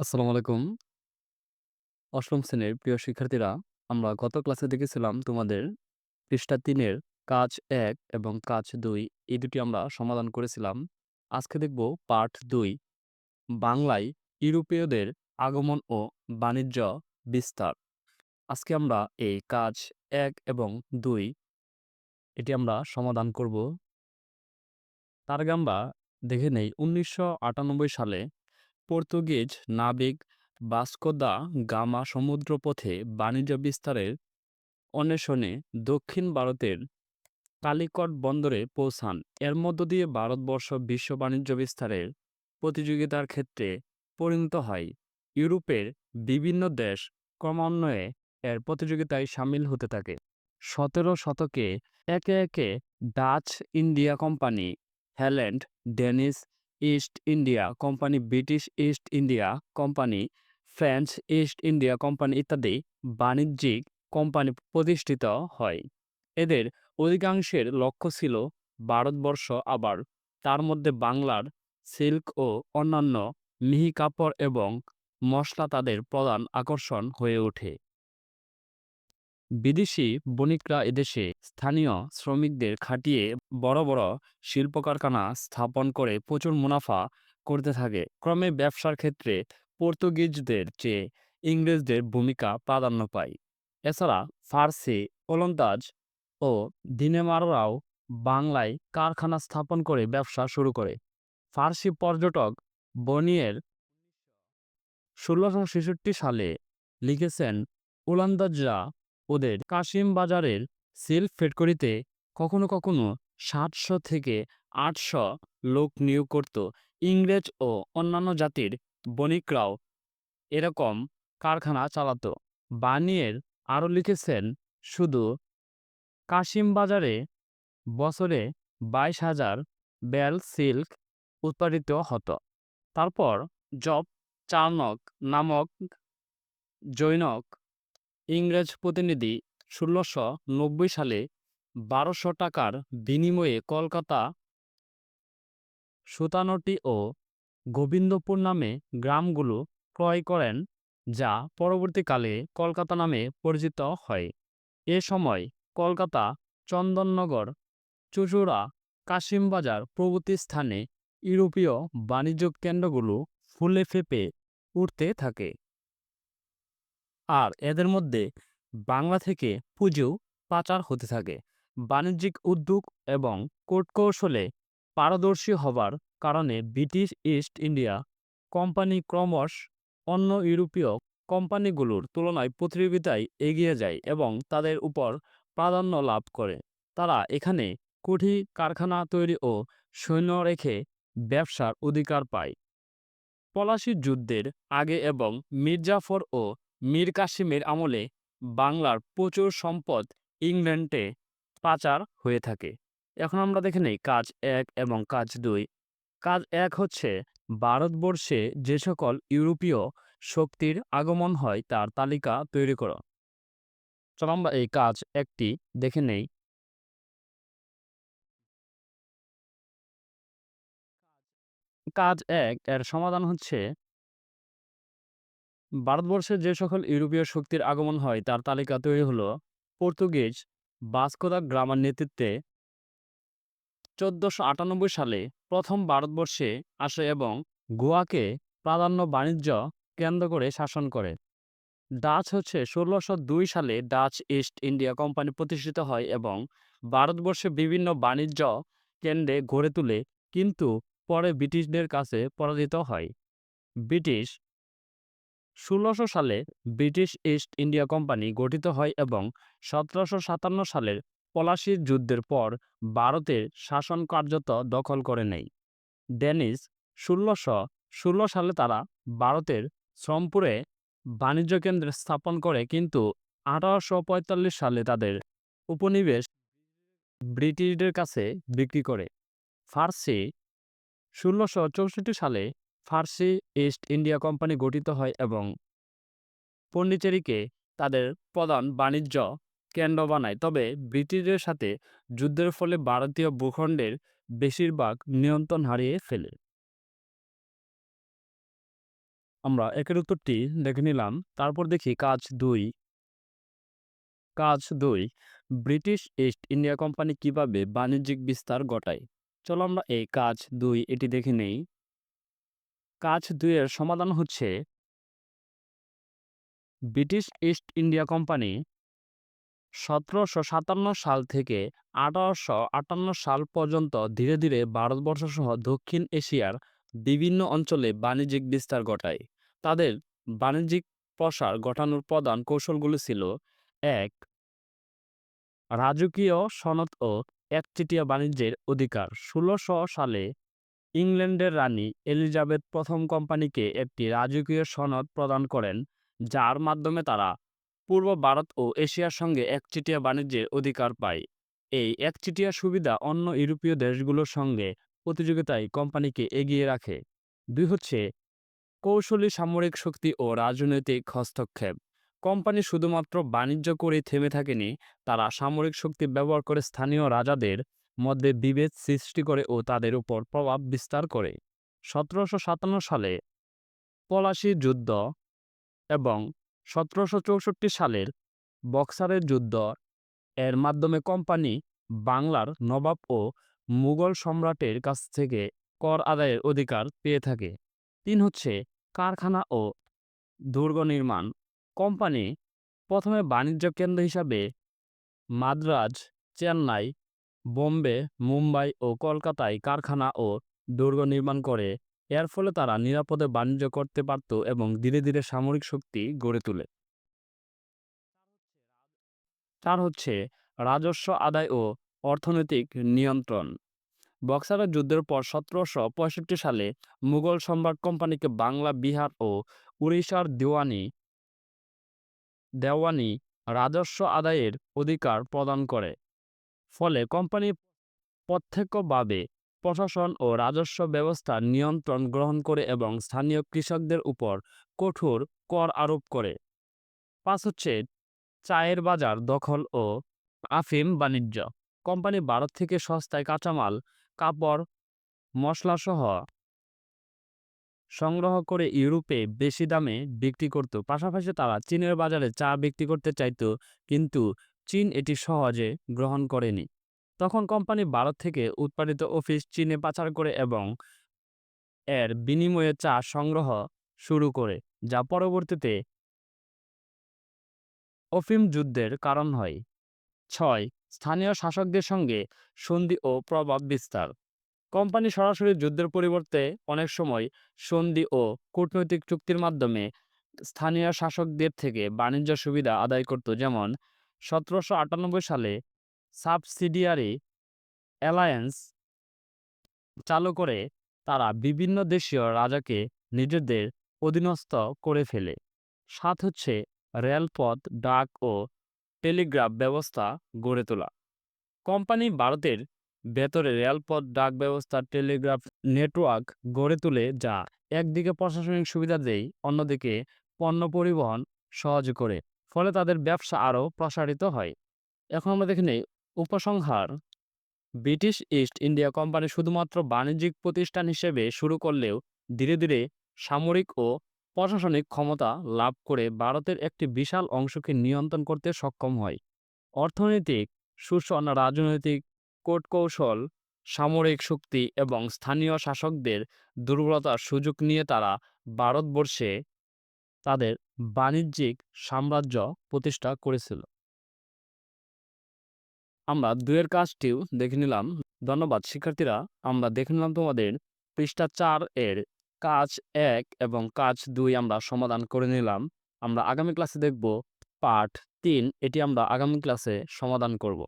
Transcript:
আসসালামু আলাইকুম। অষ্টম শ্রেণির প্রিয় শিক্ষার্থীরা, আমরা গত ক্লাসে দেখেছিলাম তোমাদের পৃষ্ঠা তিনের কাজ এক এবং কাজ দুই এই দুটি আমরা সমাধান করেছিলাম। আজকে দেখব পার্ট দুই বাংলায় ইউরোপীয়দের আগমন ও বাণিজ্য বিস্তার। আজকে আমরা এই কাজ এক এবং দুই এটি আমরা সমাধান করব। তার আগে আমরা দেখে নেই ১৯৯৮ সালে পর্তুগিজ নাবিক ভাস্কো দা গামা সমুদ্রপথে বাণিজ্য বিস্তারের অন্বেষণে দক্ষিণ ভারতের কালিকট বন্দরে পৌঁছান। এর মধ্য দিয়ে ভারতবর্ষ বিশ্ব বাণিজ্য বিস্তারের প্রতিযোগিতার ক্ষেত্রে পরিণত হয়। ইউরোপের বিভিন্ন দেশ ক্রমান্বয়ে এর প্রতিযোগিতায় সামিল হতে থাকে। সতেরো শতকে একে একে Dutch India company, Holland, Danish East India company, British East India company, French East India company ইত্যাদি বাণিজ্যিক কোম্পানি প্রতিষ্ঠিত হয়। এদের অধিকাংশের লক্ষ্য ছিল ভারতবর্ষ আবার তার মধ্যে বাংলার সিল্ক ও অন্যান্য মিহি কাপড় এবং মশলা তাদের প্রধান আকর্ষণ হয়ে ওঠে। বিদেশি বণিকরা এদেশে স্থানীয় শ্রমিকদের খাটিয়ে বড় বড় শিল্প কারখানা স্থাপন করে প্রচুর মুনাফা করতে থাকে। ক্রমে ব্যবসার ক্ষেত্রে পর্তুগিজদের চেয়ে ইংরেজদের ভূমিকা প্রাধান্য পায়। এছাড়া ফার্সি, ওলন্দাজ ও দিনেমাররাও বাংলায় কারখানা স্থাপন করে ব্যবসা শুরু করে। ফার্সি পর্যটক বনিয়ের ষোলোশো সালে লিখেছেন ওলন্দাজরা ওদের কাশিম বাজারের সিল্ক ফ্যাক্টরিতে কখনো কখনো সাতশো থেকে আটশো লোক নিয়োগ করত। ইংরেজ ও অন্যান্য জাতির বণিকরাও এরকম কারখানা চালাত বানিয়ের আরও লিখেছেন, শুধু কাশিম বাজারে বছরে বাইশ হাজার ব্যাল সিল্ক উৎপাদিত হতো। তারপর জব চার্নক নামক জৈনক ইংরেজ প্রতিনিধি ষোলোশো নব্বই সালে বারোশো টাকার বিনিময়ে কলকাতা সুতানটি ও গোবিন্দপুর নামে গ্রামগুলো ক্রয় করেন যা পরবর্তীকালে কলকাতা নামে পরিচিত হয়। এ সময় কলকাতা, চন্দননগর, চুচুড়া কাশিমবাজার প্রভৃতি স্থানে ইউরোপীয় বাণিজ্য কেন্দ্রগুলো ফুলে ফেঁপে উঠতে থাকে। আর এদের মধ্যে বাংলা থেকে পুঁজিও পাচার হতে থাকে। বাণিজ্যিক উদ্যোগ এবং কূটকৌশলে পারদর্শী হবার কারণে ব্রিটিশ ইস্ট ইন্ডিয়া কোম্পানি ক্রমশ অন্য ইউরোপীয় কোম্পানিগুলোর তুলনায় প্রতিযোগিতায় এগিয়ে যায় এবং তাদের উপর প্রাধান্য লাভ করে। তারা এখানে কুঠি কারখানা তৈরি ও সৈন্য রেখে ব্যবসার অধিকার পায়। পলাশির যুদ্ধের আগে এবং মির্জাফর ও মীর কাসিমের আমলে বাংলার প্রচুর সম্পদ ইংল্যান্ডে পাচার হয়ে থাকে। এখন আমরা দেখে নেই কাজ এক এবং কাজ দুই। কাজ এক হচ্ছে ভারতবর্ষে যে সকল ইউরোপীয় শক্তির আগমন হয় তার তালিকা তৈরি করো। চলো আমরা এই কাজ একটি দেখে নেই। কাজ এক এর সমাধান হচ্ছে ভারতবর্ষে যে সকল ইউরোপীয় শক্তির আগমন হয়, তার তালিকা তৈরি হলো পর্তুগিজ ভাস্কো দা গামার নেতৃত্বে চোদ্দশো আটানব্বই সালে প্রথম ভারতবর্ষে আসে এবং গোয়াকে প্রাধান্য বাণিজ্য কেন্দ্র করে শাসন করে। ডাচ হচ্ছে ষোলোশো দুই সালে ডাচ ইস্ট ইন্ডিয়া কোম্পানি প্রতিষ্ঠিত হয় এবং ভারতবর্ষে বিভিন্ন বাণিজ্য কেন্দ্রে গড়ে তোলে, কিন্তু পরে ব্রিটিশদের কাছে পরাজিত হয়। ব্রিটিশ ষোলোশো সালে ব্রিটিশ ইস্ট ইন্ডিয়া কোম্পানি গঠিত হয় এবং সতেরোশো সাতান্ন সালের পলাশির যুদ্ধের পর ভারতের শাসন কার্যত দখল করে নেয়। ডেনিশ ষোলোশো ষোলো সালে তারা ভারতের শ্রমপুরে বাণিজ্য কেন্দ্র স্থাপন করে কিন্তু আঠারোশো পঁয়তাল্লিশ সালে তাদের উপনিবেশ ব্রিটিশদের কাছে বিক্রি করে। ফার্সি ষোলোশো সালে ফার্সি ইস্ট ইন্ডিয়া কোম্পানি গঠিত হয় এবং পণ্ডিচেরিকে তাদের প্রধান বাণিজ্য কেন্দ্র বানায়। তবে ব্রিটিশদের সাথে যুদ্ধের ফলে ভারতীয় ভূখণ্ডের বেশিরভাগ নিয়ন্ত্রণ হারিয়ে ফেলে। আমরা একের উত্তরটি দেখে নিলাম। তারপর দেখি কাজ দুই। কাজ দুই। ব্রিটিশ ইস্ট ইন্ডিয়া কোম্পানি কীভাবে বাণিজ্যিক বিস্তার ঘটায়? চলো আমরা এই কাজ দুই এটি দেখে নেই। কাজ দুইয়ের সমাধান হচ্ছে ব্রিটিশ ইস্ট ইন্ডিয়া কোম্পানি সতেরোশো সাতান্ন সাল থেকে আঠারোশো আটান্ন সাল পর্যন্ত ধীরে ধীরে ভারতবর্ষ সহ দক্ষিণ এশিয়ার বিভিন্ন অঞ্চলে বাণিজ্যিক বিস্তার ঘটায়। তাদের বাণিজ্যিক প্রসার ঘটানোর প্রধান কৌশলগুলো ছিল, এক, রাজকীয় সনদ ও একচেটিয়া বাণিজ্যের অধিকার। ষোলোশো সালে ইংল্যান্ডের রানী এলিজাবেথ প্রথম কোম্পানিকে একটি রাজকীয় সনদ প্রদান করেন, যার মাধ্যমে তারা পূর্ব ভারত ও এশিয়ার সঙ্গে একচেটিয়া বাণিজ্যের অধিকার পায়। এই একচেটিয়া সুবিধা অন্য ইউরোপীয় দেশগুলোর সঙ্গে প্রতিযোগিতায় কোম্পানিকে এগিয়ে রাখে। দুই হচ্ছে কৌশলী সামরিক শক্তি ও রাজনৈতিক হস্তক্ষেপ। কোম্পানি শুধুমাত্র বাণিজ্য করেই থেমে থাকেনি, তারা সামরিক শক্তি ব্যবহার করে স্থানীয় রাজাদের মধ্যে বিভেদ সৃষ্টি করে ও তাদের উপর প্রভাব বিস্তার করে। সতেরোশো সাতান্ন সালে পলাশি যুদ্ধ এবং সতেরোশো চৌষট্টি সালের বক্সারের যুদ্ধ এর মাধ্যমে কোম্পানি বাংলার নবাব ও মুঘল সম্রাটের কাছ থেকে কর আদায়ের অধিকার পেয়ে থাকে। তিন হচ্ছে কারখানা ও দুর্গ নির্মাণ। কোম্পানি প্রথমে বাণিজ্য কেন্দ্র হিসাবে মাদ্রাজ, চেন্নাই বোম্বে, মুম্বাই ও কলকাতায় কারখানা ও দুর্গ নির্মাণ করে। এর ফলে তারা নিরাপদে বাণিজ্য করতে পারত এবং ধীরে ধীরে সামরিক শক্তি গড়ে তোলে। চার হচ্ছে রাজস্ব আদায় ও অর্থনৈতিক নিয়ন্ত্রণ। বক্সারের যুদ্ধের পর সতেরোশো পঁয়ষট্টি সালে মুঘল সম্রাট কোম্পানিকে বাংলা, বিহার ও উড়িষ্যার দেওয়ানি দেওয়ানি রাজস্ব আদায়ের অধিকার প্রদান করে। ফলে কোম্পানি প্রত্যক্ষভাবে প্রশাসন ও রাজস্ব ব্যবস্থা নিয়ন্ত্রণ গ্রহণ করে এবং স্থানীয় কৃষকদের উপর কঠোর কর আরোপ করে। পাঁচ হচ্ছে চায়ের বাজার দখল ও আফিম বাণিজ্য। কোম্পানি ভারত থেকে সস্তায় কাঁচামাল, কাপড়, মশলাসহ সংগ্রহ করে ইউরোপে বেশি দামে বিক্রি করত। পাশাপাশি তারা চীনের বাজারে চা বিক্রি করতে চাইত, কিন্তু চীন এটি সহজে গ্রহণ করেনি। তখন কোম্পানি ভারত থেকে উৎপাদিত অফিস চীনে পাচার করে এবং এর বিনিময়ে চা সংগ্রহ শুরু করে, যা পরবর্তীতে অফিম যুদ্ধের কারণ হয়। ছয়, স্থানীয় শাসকদের সঙ্গে সন্ধি ও প্রভাব বিস্তার। কোম্পানি সরাসরি যুদ্ধের পরিবর্তে অনেক সময় সন্ধি ও কূটনৈতিক চুক্তির মাধ্যমে স্থানীয় শাসকদের থেকে বাণিজ্য সুবিধা আদায় করত, যেমন সতেরোশো আটানব্বই সালে সাবসিডিয়ারি অ্যালায়েন্স চালু করে তারা বিভিন্ন দেশীয় রাজাকে নিজেদের অধীনস্থ করে ফেলে। সাত হচ্ছে রেলপথ, ডাক ও টেলিগ্রাফ ব্যবস্থা গড়ে তোলা। কোম্পানি ভারতের ভেতরে রেলপথ, ডাক ব্যবস্থা, টেলিগ্রাফ নেটওয়ার্ক গড়ে তোলে যা একদিকে প্রশাসনিক সুবিধা দেয়, অন্যদিকে পণ্য পরিবহন সহজ করে। ফলে তাদের ব্যবসা আরও প্রসারিত হয়। এখন আমরা দেখে নেই, উপসংহার। ব্রিটিশ ইস্ট ইন্ডিয়া কোম্পানি শুধুমাত্র বাণিজ্যিক প্রতিষ্ঠান হিসেবে শুরু করলেও ধীরে ধীরে সামরিক ও প্রশাসনিক ক্ষমতা লাভ করে ভারতের একটি বিশাল অংশকে নিয়ন্ত্রণ করতে সক্ষম হয়। অর্থনৈতিক শোষণ রাজনৈতিক কূটকৌশল সামরিক শক্তি এবং স্থানীয় শাসকদের দুর্বলতার সুযোগ নিয়ে তারা ভারতবর্ষে তাদের বাণিজ্যিক সাম্রাজ্য প্রতিষ্ঠা করেছিল। আমরা দুয়ের কাজটিও দেখে নিলাম। ধন্যবাদ, শিক্ষার্থীরা। আমরা দেখে নিলাম তোমাদের পৃষ্ঠা চার এর কাজ এক এবং কাজ দুই আমরা সমাধান করে নিলাম। আমরা আগামী ক্লাসে দেখব পাঠ তিন। এটি আমরা আগামী ক্লাসে সমাধান করব।